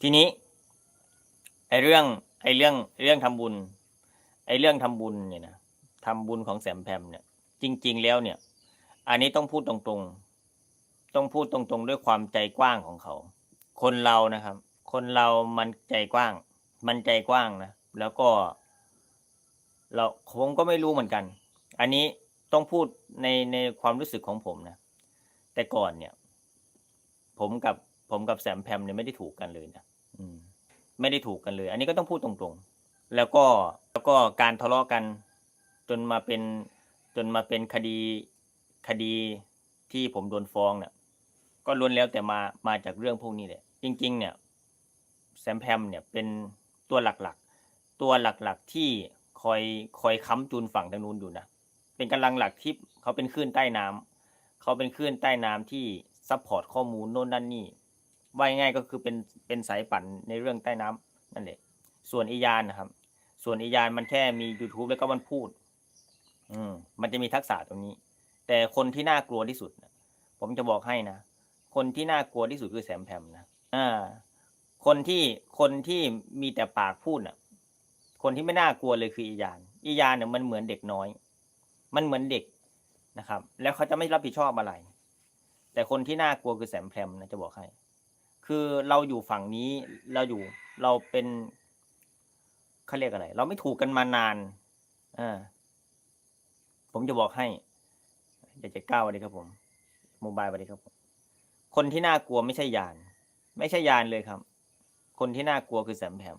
ทีนี้ ไอเรื่อง ไอเรื่องเรื่องทำบุญ ไอเรื่องทำบุญเนี่ยนะทำบุญของแสมแพมเนี่ย จริง ๆ แล้วเนี่ย อันนี้ต้องพูดตรงๆ ต้องพูดตรงๆ ด้วยความใจกว้างของเขา คนเรานะครับ คนเรามันใจกว้าง มันใจกว้างนะ แล้วก็ เราผมก็ไม่รู้เหมือนกัน อันนี้ต้องพูดในในความรู้สึกของผมนะ แต่ก่อนเนี่ย ผมกับผมกับแสมแพมเนี่ยไม่ได้ถูกกันเลยนะ ไม่ได้ถูกกันเลย อันนี้ก็ต้องพูดตรงๆ แล้วก็แล้วก็การทะเลาะกัน จนมาเป็นจนมาเป็นคดีคดีที่ผมโดนฟ้องเนี่ยก็ล้วนแล้วแต่มามาจากเรื่องพวกนี้แหละจริง ๆ เนี่ยแซมแพมเนี่ยเป็นตัวหลักๆ ตัวหลักๆที่คอยคอยค้ำจูนฝั่งทางนู้นอยู่นะเป็นกำลังหลักที่เขาเป็นคลื่นใต้น้ำเขาเป็นคลื่นใต้น้ำที่ซัพพอร์ตข้อมูลโน่นนั่นนี่ ว่าง่ายก็คือเป็นเป็นสายปั่นในเรื่องใต้น้ำนั่นแหละส่วนอียานนะครับ ส่วนอียานมันแค่มี YouTube แล้วก็มันพูด อืม มันจะมีทักษะตรงนี้ แต่คนที่น่ากลัวที่สุดนะผมจะบอกให้นะคนที่น่ากลัวที่สุดคือแสมแพมนะอ่า คนที่คนที่มีแต่ปากพูดน่ะ คนที่ไม่น่ากลัวเลยคืออียาน อียานเนี่ยมันเหมือนเด็กน้อย มันเหมือนเด็กนะครับ แล้วเขาจะไม่รับผิดชอบอะไร แต่คนที่น่ากลัวคือแสมแพรมนะจะบอกให้ คือเราอยู่ฝั่งนี้เราอยู่เราเป็นเขาเรียกอะไร เราไม่ถูกกันมานานอ่าผมจะบอกให้เดี๋ยวจะก้าวันนี้ครับผมโมบายวันนี้ครับผมคนที่น่ากลัวไม่ใช่ยาน ไม่ใช่ยานเลยครับ คนที่น่ากลัวคือแสมแพม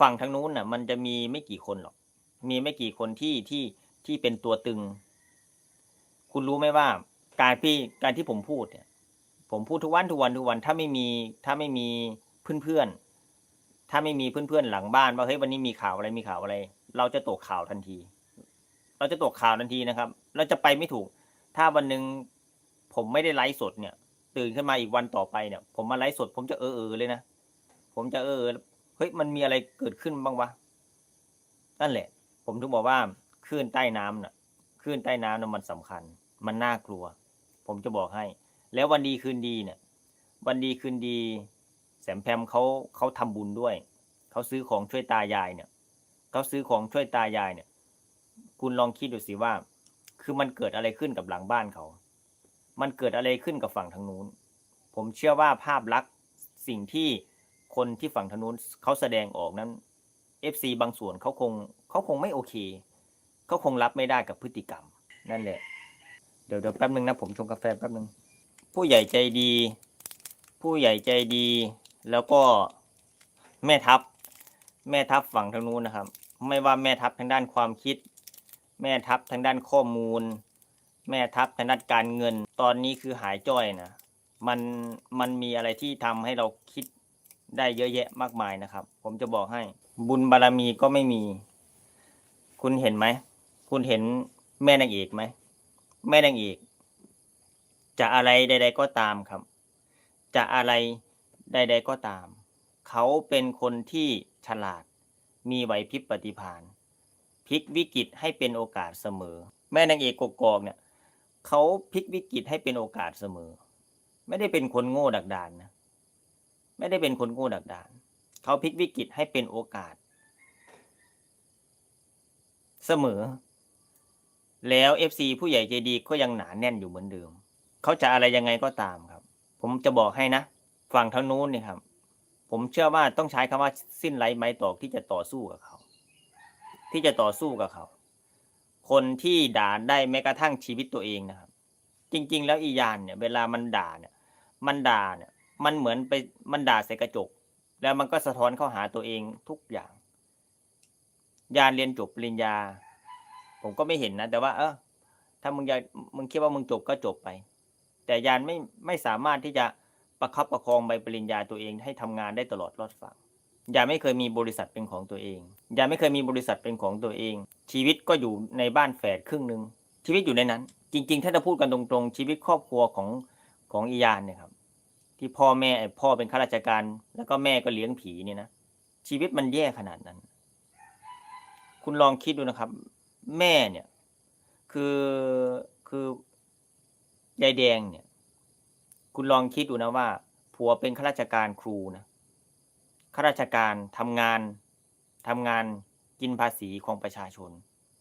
ฝั่งทางนู้นน่ะ มันจะมีไม่กี่คนหรอก มีไม่กี่คนที่ที่ที่เป็นตัวตึง คุณรู้ไหมว่า การที่การที่ผมพูดเนี่ย ผมพูดทุกวันทุกวันทุกวันถ้าไม่มีถ้าไม่มีเพื่อนๆถ้าไม่มีเพื่อนๆหลังบ้านว่าเฮ้ยวันนี้มีข่าวอะไรมีข่าวอะไร เราจะตกข่าวทันที เราจะตกข่าวทันทีนะครับ เราจะไปไม่ถูก ถ้าวันหนึ่งผมไม่ได้ไลฟ์สดเนี่ย ตื่นขึ้นมาอีกวันต่อไปเนี่ย ผมมาไลฟ์สด ผมจะเออเออเลยนะผมจะเออเฮ้ยมันมีอะไรเกิดขึ้นบ้างวะนั่นแหละ ผมถึงบอกว่าคลื่นใต้น้ำน่ะคลื่นใต้น้ำน่ะมันสำคัญ มันน่ากลัว ผมจะบอกให้ แล้ววันดีคืนดีเนี่ย วันดีคืนดี แสมแพมเขาเขาทำบุญด้วยเขาซื้อของช่วยตายายเนี่ยเขาซื้อของช่วยตายายเนี่ย คุณลองคิดดูสิว่า คือมันเกิดอะไรขึ้นกับหลังบ้านเขา มันเกิดอะไรขึ้นกับฝั่งทางนู้น ผมเชื่อว่าภาพลักษณ์สิ่งที่คนที่ฝั่งทางนู้นเขาแสดงออกนั้น FC บางส่วนเขาคงเขาคงไม่โอเคเขาคงรับไม่ได้กับพฤติกรรม นั่นแหละ เดี๋ยวเดี๋ยวแป๊บนึงนะผมชงกาแฟแป๊บนึง ผู้ใหญ่ใจดี ผู้ใหญ่ใจดี แล้วก็แม่ทัพ แม่ทัพฝั่งทางนู้นนะครับ ไม่ว่าแม่ทัพทางด้านความคิด แม่ทัพทางด้านข้อมูล แม่ทัพทางด้านการเงิน ตอนนี้คือหายจ้อยนะมันมันมีอะไรที่ทำให้เราคิดได้เยอะแยะมากมายนะครับ ผมจะบอกให้ บุญบารรมีก็ไม่มี คุณเห็นไหม คุณเห็นแม่นางเอกไหมแม่นางเอก จะอะไรใด ๆ ก็ตามครับ จะอะไรใด ๆ ก็ตาม เขาเป็นคนที่ฉลาด มีไหวพริบปฏิภาณพลิกวิกฤตให้เป็นโอกาสเสมอ แม่นางเอกกกอกเนี่ยเขาพลิกวิกฤตให้เป็นโอกาสเสมอ ไม่ได้เป็นคนโง่ดักดานนะไม่ได้เป็นคนโง่ดักดานเขาพลิกวิกฤตให้เป็นโอกาส เสมอ แล้ว FC ผู้ใหญ่ใจดีก็ยังหนาแน่นอยู่เหมือนเดิม เขาจะอะไรยังไงก็ตามครับ ผมจะบอกให้นะฝั่งทางนู้นเนี่ยครับ ผมเชื่อว่าต้องใช้คำว่าสิ้นไร้ไม้ตอกที่จะต่อสู้กับเขา ที่จะต่อสู้กับเขา คนที่ด่าได้แม้กระทั่งชีวิตตัวเองนะครับ จริง ๆ แล้วอียานเนี่ย เวลามันด่าเนี่ย มันด่าเนี่ย มันเหมือนไปมันด่าใส่กระจก แล้วมันก็สะท้อนเข้าหาตัวเองทุกอย่าง ยานเรียนจบปริญญา ผมก็ไม่เห็นนะแต่ว่า เออถ้ามึงอยากมึงคิดว่ามึงจบก็จบไป แต่ยานไม่ไม่สามารถที่จะประคับประคองใบปริญญาตัวเองให้ทำงานได้ตลอดรอดฝั่งยานไม่เคยมีบริษัทเป็นของตัวเองยานไม่เคยมีบริษัทเป็นของตัวเอง ชีวิตก็อยู่ในบ้านแฝดครึ่งหนึ่งชีวิตอยู่ในนั้น จริง ๆ ถ้าจะพูดกันตรงๆ ชีวิตครอบครัวของของอียานเนี่ยครับ ที่พ่อแม่พ่อเป็นข้าราชการ แล้วก็แม่ก็เลี้ยงผีเนี่ยนะชีวิตมันแย่ขนาดนั้น คุณลองคิดดูนะครับ แม่เนี่ย คือ ยายแดงเนี่ย คุณลองคิดดูนะว่า ผัวเป็นข้าราชการครูนะข้าราชการทำงานทำงานกินภาษีของประชาชน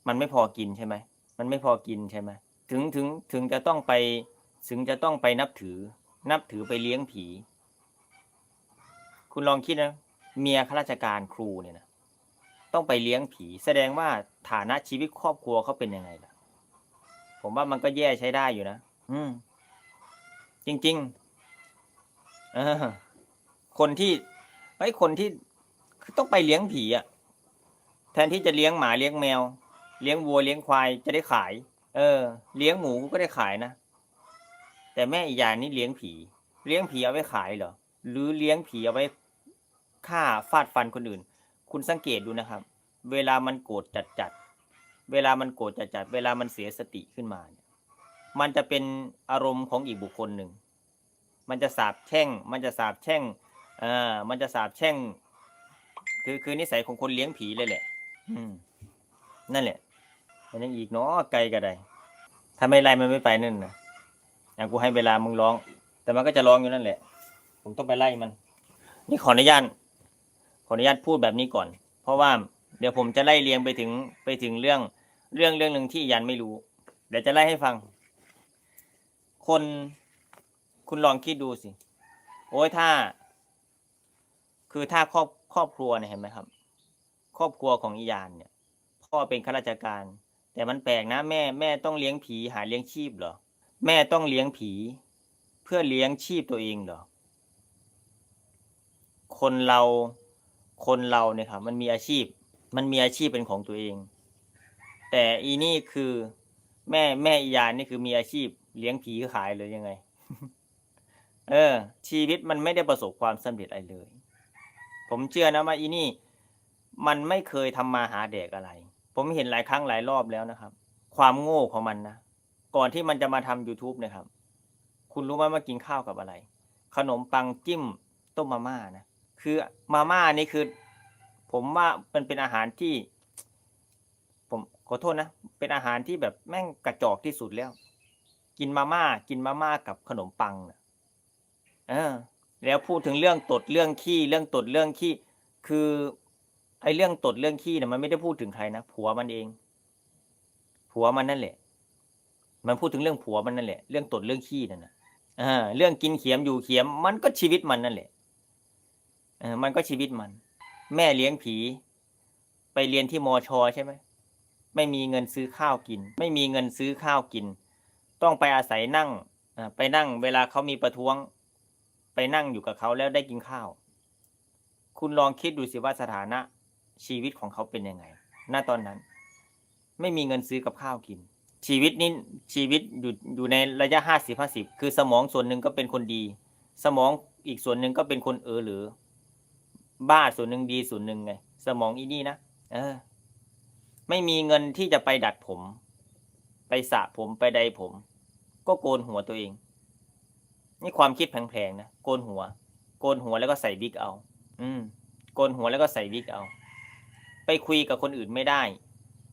มันไม่พอกินใช่ไหมมันไม่พอกินใช่ไหมถึงถึงถึงจะต้องไปถึงจะต้องไปนับถือ นับถือไปเลี้ยงผี คุณลองคิดนะเมียข้าราชการครูเนี่ยนะต้องไปเลี้ยงผี แสดงว่าฐานะชีวิตครอบครัวเขาเป็นยังไงล่ะ ผมว่ามันก็แย่ใช้ได้อยู่นะ อืม จริง ๆ เออ คนที่ไอ้คนที่คือต้องไปเลี้ยงผีอะ่ะ แทนที่จะเลี้ยงหมาเลี้ยงแมว เลี้ยงวัวเลี้ยงควายจะได้ขาย เออ เลี้ยงหมูก็ได้ขายนะ แต่แม่อีกอย่างนี่เลี้ยงผี เลี้ยงผีเอาไว้ขายเหรอ หรือเลี้ยงผีเอาไว้ฆ่าฟาดฟันคนอื่น คุณสังเกตดูนะครับ เวลามันโกรธจัดจัดๆเวลามันโกรธจัดจัดๆเวลามันเสียสติขึ้นมาเนี่ย มันจะเป็นอารมณ์ของอีกบุคคลหนึ่ง มันจะสาบแช่ง มันจะสาบแช่งเออมันจะสาบแช่ง คือคือนิสัยของคนเลี้ยงผีเลยแหละ อืม นั่นแหละ มันยังอีกเนาะไกลก็ได้ถ้าไม่ไล่มันไม่ไปนั่นนะอย่างกูให้เวลามึงร้อง แต่มันก็จะร้องอยู่นั่นแหละ ผมต้องไปไล่มัน นี่ขออนุญาต ขออนุญาตพูดแบบนี้ก่อน เพราะว่า เดี๋ยวผมจะไล่เรียงไปถึงไปถึงเรื่องเรื่องเรื่องหนึ่งที่ยันไม่รู้ เดี๋ยวจะไล่ให้ฟัง คน คุณลองคิดดูสิ โอ้ยถ้า คือถ้าครอบครอบครัวเนี่ยเห็นไหมครับ ครอบครัวของอียานเนี่ย พ่อเป็นข้าราชการ แต่มันแปลกนะ แม่แม่ต้องเลี้ยงผีหาเลี้ยงชีพเหรอ แม่ต้องเลี้ยงผี เพื่อเลี้ยงชีพตัวเองเหรอ คนเราคนเราเนี่ยครับมันมีอาชีพ มันมีอาชีพเป็นของตัวเอง แต่อีนี่คือแม่แม่อียานนี่คือมีอาชีพ เลี้ยงผีขายเลยยังไง เออ ชีวิตมันไม่ได้ประสบความสำเร็จอะไรเลย ผมเชื่อนะว่าอีนี่ มันไม่เคยทำมาหาแดกอะไร ผมเห็นหลายครั้งหลายรอบแล้วนะครับ ความโง่ของมันนะก่อนที่มันจะมาทำ YouTube นะครับ คุณรู้ไหมว่ากินข้าวกับอะไร ขนมปังจิ้มต้มมาม่านะคือมาม่านี่คือ ผมว่ามันเป็นอาหารที่ ผมขอโทษนะ เป็นอาหารที่แบบแม่งกระจอกที่สุดแล้ว กินมาม่า กินมาม่ากับขนมปังนะเออ แล้วพูดถึงเรื่องตดเรื่องขี้เรื่องตดเรื่องขี้ คือไอ้เรื่องตดเรื่องขี้เนี่ยมันไม่ได้พูดถึงใครนะผัวมันเอง ผัวมันนั่นแหละ มันพูดถึงเรื่องผัวมันนั่นแหละ เรื่องตดเรื่องขี้นั่นนะอ่าเรื่องกินเขียมอยู่เขียม มันก็ชีวิตมันนั่นแหละเออมันก็ชีวิตมัน แม่เลี้ยงผี ไปเรียนที่มอชอใช่ไหมไม่มีเงินซื้อข้าวกิน ไม่มีเงินซื้อข้าวกิน ต้องไปอาศัยนั่งไปนั่งเวลาเขามีประท้วง ไปนั่งอยู่กับเขาแล้วได้กินข้าว คุณลองคิดดูสิว่าสถานะชีวิตของเขาเป็นยังไง ณ ตอนนั้น ไม่มีเงินซื้อกับข้าวกิน ชีวิตนี้ชีวิตอยู่อยู่ในระยะห้าสิบห้าสิบคือสมองส่วนหนึ่งก็เป็นคนดี สมองอีกส่วนหนึ่งก็เป็นคนเออหรือ บ้าส่วนหนึ่งดีส่วนหนึ่งไง สมองอีนี่นะเออ ไม่มีเงินที่จะไปดัดผม ไปสระผมไปใดผม ก็โกนหัวตัวเอง นี่ความคิดแผลงๆนะโกนหัว โกนหัวแล้วก็ใส่วิกเอา อืม โกนหัวแล้วก็ใส่วิกเอา ไปคุยกับคนอื่นไม่ได้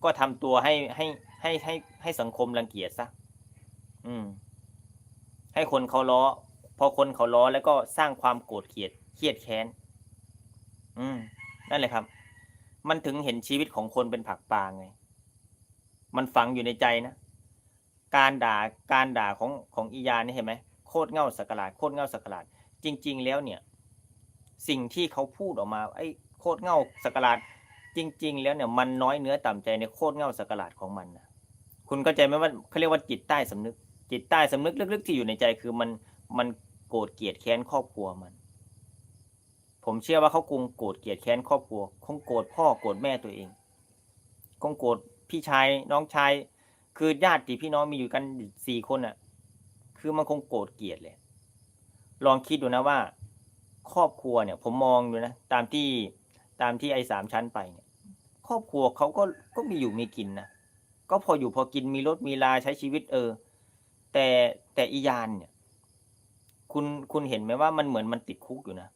ก็ทำตัวให้ให้ให้ให้ให้สังคมรังเกียจซะอืม ให้คนเขาล้อ พอคนเขาล้อแล้วก็สร้างความโกรธเกลียดเครียดแค้น อืม นั่นแหละครับ มันถึงเห็นชีวิตของคนเป็นผักปลาไง มันฝังอยู่ในใจนะ การด่าการด่าของของอียานี่เห็นไหมโคตรเง่าสักหลาดโคตรเง่าสักหลาดจริง ๆ แล้วเนี่ย สิ่งที่เขาพูดออกมาไอ้โคตรเง่าสักหลาดจริง ๆ แล้วเนี่ยมันน้อยเนื้อต่ำใจในโคตรเง่าสักหลาดของมันนะคุณเข้าใจไหมว่าเขาเรียกว่าจิตใต้สำนึก จิตใต้สำนึกลึกๆ ที่อยู่ในใจคือมันมันโกรธเกลียดแค้นครอบครัวมัน ผมเชื่อว่าเขาคงโกรธเกลียดแค้นครอบครัว คงโกรธพ่อโกรธแม่ตัวเอง คงโกรธพี่ชายน้องชาย คือญาติพี่น้องมีอยู่กันสี่คนอะ คือมันคงโกรธเกลียดเลย ลองคิดดูนะว่า ครอบครัวเนี่ย ผมมองดูนะตามที่ตามที่ไอ้สามชั้นไปเนี่ย ครอบครัวเขาก็ก็มีอยู่มีกินนะก็พออยู่พอกินมีรถมีลาใช้ชีวิตเออ แต่แต่อียานเนี่ย คุณคุณเห็นไหมว่ามันเหมือนมันติดคุกอยู่นะ